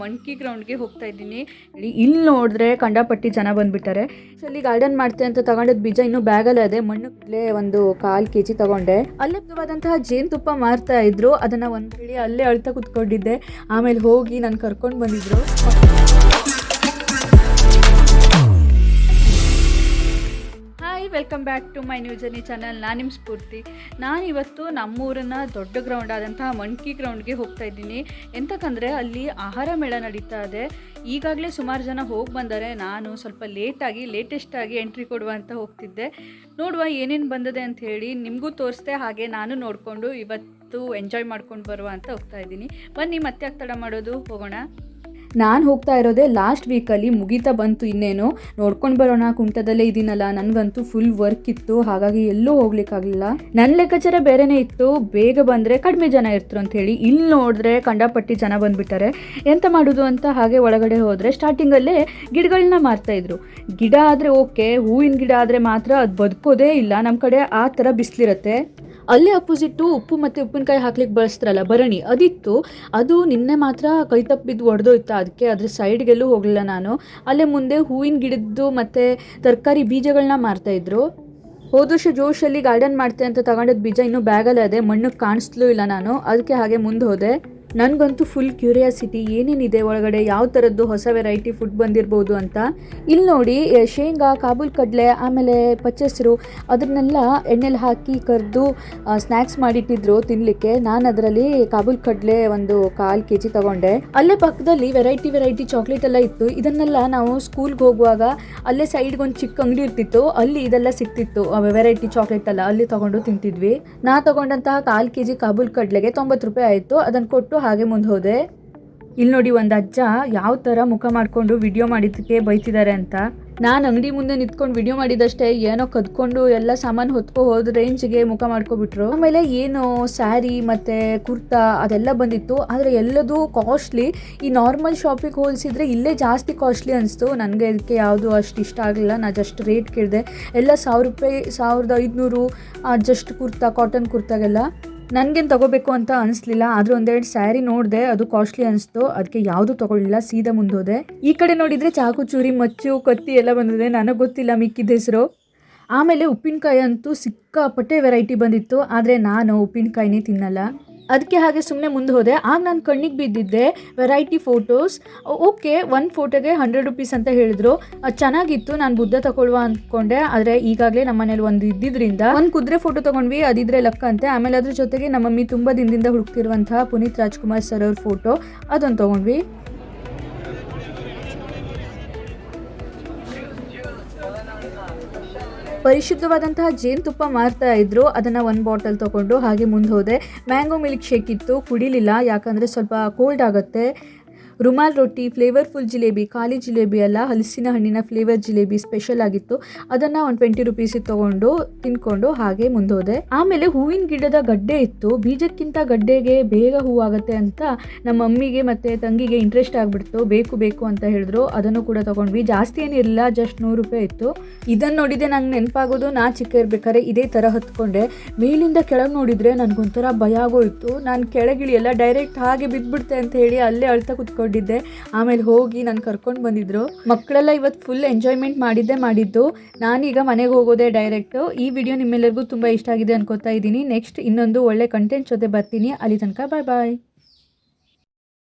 Monkey ಗ್ರೌಂಡ್ಗೆ ಹೋಗ್ತಾ ಇದ್ದೀನಿ. ಇಲ್ಲಿ ನೋಡಿದ್ರೆ ಕಂಡಪಟ್ಟಿ ಜನ ಬಂದ್ಬಿಟ್ಟಾರೆ. ಅಲ್ಲಿ ಗಾರ್ಡನ್ ಮಾಡ್ತೆ ಅಂತ ತಗೊಂಡಿದ್ದ ಬೀಜ ಇನ್ನೂ ಬ್ಯಾಗಲ್ಲೇ ಅದೇ ಮಣ್ಣಲ್ಲೇ ಒಂದು ಕಾಲು ಕೆ ಜಿ ತಗೊಂಡೆ. ಅಲ್ಲಿ ವಿಧವಾದಂತಹ ಜೇನುತುಪ್ಪ ಮಾರ್ತಾ ಇದ್ರು. ಅದನ್ನು ಒಂದು ಹೇಳಿ ಅಲ್ಲೇ ಅಳ್ತಾ ಕುತ್ಕೊಂಡಿದ್ದೆ. ಆಮೇಲೆ ಹೋಗಿ ನಾನು ಕರ್ಕೊಂಡು ಬಂದಿದ್ರು. Welcome back to my new journey channel ನಾನು ನಿಮ್ಮ ಸ್ಫೂರ್ತಿ. ನಾನಿವತ್ತು ನಮ್ಮೂರನ್ನ ದೊಡ್ಡ ಗ್ರೌಂಡ್ ಆದಂತಹ ಮಣ್ಕಿ ಗ್ರೌಂಡ್ಗೆ ಹೋಗ್ತಾ ಇದ್ದೀನಿ. ಎಂತಕ್ಕಂದರೆ ಅಲ್ಲಿ ಆಹಾರ ಮೇಳ ನಡೀತಾ ಇದೆ. ಈಗಾಗಲೇ ಸುಮಾರು ಜನ ಹೋಗಿ ಬಂದರೆ. ನಾನು ಸ್ವಲ್ಪ ಲೇಟಾಗಿ ಲೇಟೆಸ್ಟಾಗಿ ಎಂಟ್ರಿ ಕೊಡುವ ಅಂತ ಹೋಗ್ತಿದ್ದೆ. ನೋಡುವ ಏನೇನು ಬಂದಿದೆ ಅಂತ ಹೇಳಿ ನಿಮಗೂ ತೋರಿಸ್ದೆ. ಹಾಗೆ ನಾನು ನೋಡಿಕೊಂಡು ಇವತ್ತು ಎಂಜಾಯ್ ಮಾಡ್ಕೊಂಡು ಬರುವ ಅಂತ ಹೋಗ್ತಾ ಇದ್ದೀನಿ. ಬನ್ನಿ, ಮತ್ತೆ ಆಗ್ತಡ ತಡ ಮಾಡೋದು? ಹೋಗೋಣ. ನಾನು ಹೋಗ್ತಾ ಇರೋದೇ ಲಾಸ್ಟ್ ವೀಕಲ್ಲಿ ಮುಗಿತಾ ಬಂತು ಇನ್ನೇನು. ನೋಡ್ಕೊಂಡು ಬರೋಣ, ಕುಂಟದಲ್ಲೇ ಇದ್ದೀನಲ್ಲ ನನಗಂತೂ ಫುಲ್ ವರ್ಕ್ ಇತ್ತು. ಹಾಗಾಗಿ ಎಲ್ಲೂ ಹೋಗ್ಲಿಕ್ಕಾಗಲಿಲ್ಲ. ನನ್ನ ಲೆಕ್ಕಾಚಾರ ಬೇರೆನೇ ಇತ್ತು. ಬೇಗ ಬಂದರೆ ಕಡಿಮೆ ಜನ ಇರ್ತರು ಅಂತ ಹೇಳಿ ಇಲ್ಲಿ ನೋಡಿದ್ರೆ ಕಂಡಪಟ್ಟಿ ಜನ ಬಂದುಬಿಟ್ಟಾರೆ. ಎಂತ ಮಾಡೋದು ಅಂತ ಹಾಗೆ ಒಳಗಡೆ ಹೋದರೆ ಸ್ಟಾರ್ಟಿಂಗಲ್ಲೇ ಗಿಡಗಳನ್ನ ಮಾರ್ತಾ ಇದ್ರು. ಗಿಡ ಆದರೆ ಓಕೆ ಹೂವಿನ ಗಿಡ ಆದರೆ ಮಾತ್ರ ಅದು ಬದುಕೋದೇ ಇಲ್ಲ. ನಮ್ಮ ಕಡೆ ಆ ಥರ ಬಿಸಿಲಿರುತ್ತೆ. ಅಲ್ಲೇ ಅಪೋಸಿಟ್ಟು ಉಪ್ಪು ಮತ್ತು ಉಪ್ಪಿನಕಾಯಿ ಹಾಕ್ಲಿಕ್ಕೆ ಬಳಸ್ತಾರಲ್ಲ, ಭರಣಿ. ಅದಿತ್ತು. ಅದು ನಿನ್ನೆ ಮಾತ್ರ ಕೈ ತಪ್ಪಿದ್ದು ಒಡೆದೋಯ್ತು? ಅದಕ್ಕೆ ಅದ್ರ ಸೈಡ್ಗೆಲ್ಲೂ ಹೋಗಲಿಲ್ಲ ನಾನು. ಅಲ್ಲೇ ಮುಂದೆ ಹೂವಿನ ಗಿಡದ್ದು ಮತ್ತು ತರಕಾರಿ ಬೀಜಗಳನ್ನ ಮಾರ್ತಾಯಿದ್ರು ಹೋದ ವರ್ಷ ಜೋಶಲ್ಲಿ ಗಾರ್ಡನ್ ಮಾಡ್ತೆ ಅಂತ ತಗೊಂಡಿದ್ದ ಬೀಜ ಇನ್ನೂ ಬ್ಯಾಗಲ್ಲೇ ಅದೇ ಮಣ್ಣು ಕಾಣಿಸ್ಲೂ ಇಲ್ಲ ನಾನು. ಅದಕ್ಕೆ ಹಾಗೆ ಮುಂದೆ ಹೋದೆ. ನನಗಂತೂ ಫುಲ್ ಕ್ಯೂರಿಯಾಸಿಟಿ ಏನೇನಿದೆ ಒಳಗಡೆ, ಯಾವ ಥರದ್ದು ಹೊಸ ವೆರೈಟಿ ಫುಡ್ ಬಂದಿರ್ಬೋದು ಅಂತ. ಇಲ್ಲಿ ನೋಡಿ ಶೇಂಗಾ, ಕಾಬೂಲ್ ಕಡಲೆ, ಆಮೇಲೆ ಪಚ್ಚೆಸರು ಅದನ್ನೆಲ್ಲ ಎಣ್ಣೆಲಿ ಹಾಕಿ ಕರೆದು ಸ್ನ್ಯಾಕ್ಸ್ ಮಾಡಿಟ್ಟಿದ್ರು ತಿನ್ನಲಿಕ್ಕೆ ನಾನು ಅದರಲ್ಲಿ ಕಾಬೂಲ್ ಕಡಲೆ ಒಂದು ಕಾಲು ಕೆ ಜಿ ತಗೊಂಡೆ. ಅಲ್ಲೇ ಪಕ್ಕದಲ್ಲಿ ವೆರೈಟಿ ವೆರೈಟಿ ಚಾಕ್ಲೇಟ್ ಎಲ್ಲ ಇತ್ತು. ಇದನ್ನೆಲ್ಲ ನಾವು ಸ್ಕೂಲ್ಗೆ ಹೋಗುವಾಗ ಅಲ್ಲೇ ಸೈಡ್ಗೆ ಒಂದು ಚಿಕ್ಕ ಅಂಗಡಿ ಇರ್ತಿತ್ತು. ಅಲ್ಲಿ ಇದೆಲ್ಲ ಸಿಕ್ತಿತ್ತು ವೆರೈಟಿ ಚಾಕ್ಲೇಟ್ ಎಲ್ಲ. ಅಲ್ಲಿ ತಗೊಂಡು ತಿಂತಿದ್ವಿ. ನಾ ತಗೊಂಡಂತಹ ಕಾಲು ಕೆ ಜಿ ಕಾಬೂಲ್ ಕಡಲೆಗೆ ತೊಂಬತ್ತು ರೂಪಾಯಿ ಆಯಿತು. ಅದನ್ನು ಕೊಟ್ಟು ಹಾಗೆ ಮುಂದೆ ಹೋದೆ. ಇಲ್ಲಿ ನೋಡಿ ಒಂದು ಅಜ್ಜ ಯಾವ ಥರ ಮುಖ ಮಾಡಿಕೊಂಡು ವಿಡಿಯೋ ಮಾಡಿದ್ದಕ್ಕೆ ಬೈತಿದ್ದಾರೆ ಅಂತ. ನಾನು ಅಂಗಡಿ ಮುಂದೆ ನಿಂತ್ಕೊಂಡು ವಿಡಿಯೋ ಮಾಡಿದಷ್ಟೇ ಏನೋ ಕದ್ಕೊಂಡು ಎಲ್ಲ ಸಾಮಾನು ಹೊತ್ಕೊ ಹೋದ ರೇಂಜ್ಗೆ ಮುಖ ಮಾಡ್ಕೊಬಿಟ್ರು. ಆಮೇಲೆ ಏನು ಸ್ಯಾರಿ ಮತ್ತು ಕುರ್ತಾ ಅದೆಲ್ಲ ಬಂದಿತ್ತು. ಆದರೆ ಎಲ್ಲದೂ ಕಾಸ್ಟ್ಲಿ ಈ ನಾರ್ಮಲ್ ಶಾಪಿಗೆ ಹೋಲಿಸಿದ್ರೆ ಇಲ್ಲೇ ಜಾಸ್ತಿ ಕಾಸ್ಟ್ಲಿ ಅನಿಸ್ತು. ನನಗೆ ಇದಕ್ಕೆ ಯಾವುದು ಅಷ್ಟು ಇಷ್ಟ ಆಗಲಿಲ್ಲ. ನಾ ಜಸ್ಟ್ ರೇಟ್ ಕೇಳಿದೆ. ಎಲ್ಲ ಸಾವಿರ ರೂಪಾಯಿ, ಸಾವಿರದ ಐದುನೂರು ಜಸ್ಟ್ ಕುರ್ತಾ ಕಾಟನ್ ಕುರ್ತಾಗೆಲ್ಲ. ನನಗೇನು ತಗೋಬೇಕು ಅಂತ ಅನಿಸ್ಲಿಲ್ಲ, ಆದರೂ ಒಂದೆರಡು ಸ್ಯಾರಿ ನೋಡಿದೆ, ಅದು ಕಾಸ್ಟ್ಲಿ ಅನಿಸ್ತು ಅದಕ್ಕೆ ಯಾವುದು ತಗೊಳ್ಳಿಲ್ಲ ಸೀದಾ ಮುಂದೋದೆ. ಈ ಕಡೆ ನೋಡಿದರೆ ಚಾಕು, ಚೂರಿ, ಮಚ್ಚು, ಕತ್ತಿ ಎಲ್ಲ ಬಂದಿದೆ, ನನಗೆ ಗೊತ್ತಿಲ್ಲ ಮಿಕ್ಕಿದ ಹೆಸರು. ಆಮೇಲೆ ಉಪ್ಪಿನಕಾಯಿ ಅಂತೂ ಸಿಕ್ಕಾಪಟ್ಟೆ ವೆರೈಟಿ ಬಂದಿತ್ತು, ಆದರೆ ನಾನು ಉಪ್ಪಿನಕಾಯಿನೇ ತಿನ್ನಲ್ಲ. ಅದಕ್ಕೆ ಹಾಗೆ ಸುಮ್ಮನೆ ಮುಂದೆ ಹೋದೆ. ಆಗ ನಾನು ಕಣ್ಣಿಗೆ ಬಿದ್ದಿದ್ದೆ ವೆರೈಟಿ ಫೋಟೋಸ್ ಓಕೆ ಒಂದು ಫೋಟೋಗೆ ಹಂಡ್ರೆಡ್ ರುಪೀಸ್ ಅಂತ ಹೇಳಿದ್ರು. ಚೆನ್ನಾಗಿತ್ತು, ನಾನು ಬುದ್ಧ ತಗೊಳ್ಳುವ ಅಂದ್ಕೊಂಡೆ ಆದರೆ ಈಗಾಗಲೇ ನಮ್ಮ ಮನೇಲಿ ಒಂದು ಇದ್ದಿದ್ರಿಂದ ಒಂದು ಕುದುರೆ ಫೋಟೋ ತೊಗೊಂಡ್ವಿ, ಅದಿದ್ರೆ ಲಕ್ಕ ಅಂತೆ. ಆಮೇಲೆ ಅದ್ರ ಜೊತೆಗೆ ನಮ್ಮ ಮಮ್ಮಿ ತುಂಬ ದಿನದಿಂದ ಹುಡುಕ್ತಿರುವಂತಹ ಪುನೀತ್ ರಾಜ್ಕುಮಾರ್ ಸರ್ ಅವ್ರ ಫೋಟೋ ಅದೊಂದು ತೊಗೊಂಡ್ವಿ. ಪರಿಶುದ್ಧವಾದಂತಹ ಜೇನುತುಪ್ಪ ಮಾರ್ತಾ ಇದ್ರು, ಅದನ್ನ ಒಂದು ಬಾಟಲ್ ತಗೊಂಡು ಹಾಗೆ ಮುಂದೆ ಹೋದೆ. ಮ್ಯಾಂಗೋ ಮಿಲ್ಕ್ ಶೇಕ್ ಇತ್ತು, ಕುಡಿಲಿಲ್ಲ, ಯಾಕಂದರೆ ಸ್ವಲ್ಪ ಕೋಲ್ಡ್ ಆಗುತ್ತೆ. ರುಮಾಲ್ ರೊಟ್ಟಿ, ಫ್ಲೇವರ್ಫುಲ್ ಜಿಲೇಬಿ, ಖಾಲಿ ಜಿಲೇಬಿ ಅಲ್ಲ, ಹಲಸಿನ ಹಣ್ಣಿನ ಫ್ಲೇವರ್ ಜಿಲೇಬಿ ಸ್ಪೆಷಲ್ ಆಗಿತ್ತು. ಅದನ್ನು ಒಂದು ಟ್ವೆಂಟಿ ರುಪೀಸ್ ತೊಗೊಂಡು ತಿನ್ಕೊಂಡು ಹಾಗೆ ಮುಂದೋದೆ. ಆಮೇಲೆ ಹೂವಿನ ಗಿಡದ ಗಡ್ಡೆ ಇತ್ತು. ಬೀಜಕ್ಕಿಂತ ಗಡ್ಡೆಗೆ ಬೇಗ ಹೂವಾಗುತ್ತೆ ಅಂತ ನಮ್ಮ ಮಮ್ಮಿಗೆ ಮತ್ತು ತಂಗಿಗೆ ಇಂಟ್ರೆಸ್ಟ್ ಆಗಿಬಿಡ್ತು. ಬೇಕು ಬೇಕು ಅಂತ ಹೇಳಿದ್ರು. ಅದನ್ನು ಕೂಡ ತೊಗೊಂಡ್ವಿ. ಜಾಸ್ತಿ ಏನಿರಲಿಲ್ಲ ಜಸ್ಟ್ ನೂರು ರೂಪಾಯಿ ಇತ್ತು. ಇದನ್ನು ನೋಡಿದೆ ನಂಗೆ ನೆನಪಾಗೋದು, ನಾ ಚಿಕ್ಕ ಇರ್ಬೇಕಾದ್ರೆ ಇದೇ ಥರ ಹತ್ಕೊಂಡೆ. ಮೇಲಿಂದ ಕೆಳಗೆ ನೋಡಿದರೆ ನನಗೊಂಥರ ಭಯ ಆಗೋಯ್ತು. ನಾನು ಕೆಳಗಿಳಿಯಲ್ಲ ಡೈರೆಕ್ಟ್ ಹಾಗೆ ಬಿದ್ದುಬಿಡ್ತೆ ಅಂತ ಹೇಳಿ ಅಲ್ಲೇ ಅಳ್ತಾ ಕುತ್ಕೊಂಡಿದ್ದೆ ಆಮೇಲೆ ಹೋಗಿ ನಾನು ಕರ್ಕೊಂಡು ಬಂದಿದ್ರು. ಮಕ್ಕಳೆಲ್ಲ ಇವತ್ತು ಫುಲ್ ಎಂಜಾಯ್ಮೆಂಟ್ ಮಾಡಿದ್ದೆ ಮಾಡಿದ್ದು. ನಾನೀಗ ಮನೆಗೆ ಹೋಗೋದೆ ಡೈರೆಕ್ಟು ಈ ವಿಡಿಯೋ ನಿಮ್ಮೆಲ್ಲರಿಗೂ ತುಂಬ ಇಷ್ಟ ಆಗಿದೆ ಅನ್ಕೋತಾ ಇದ್ದೀನಿ. ನೆಕ್ಸ್ಟ್ ಇನ್ನೊಂದು ಒಳ್ಳೆ ಕಂಟೆಂಟ್ ಜೊತೆ ಬರ್ತೀನಿ. ಅಲ್ಲಿ ತನಕ ಬಾಯ್ ಬಾಯ್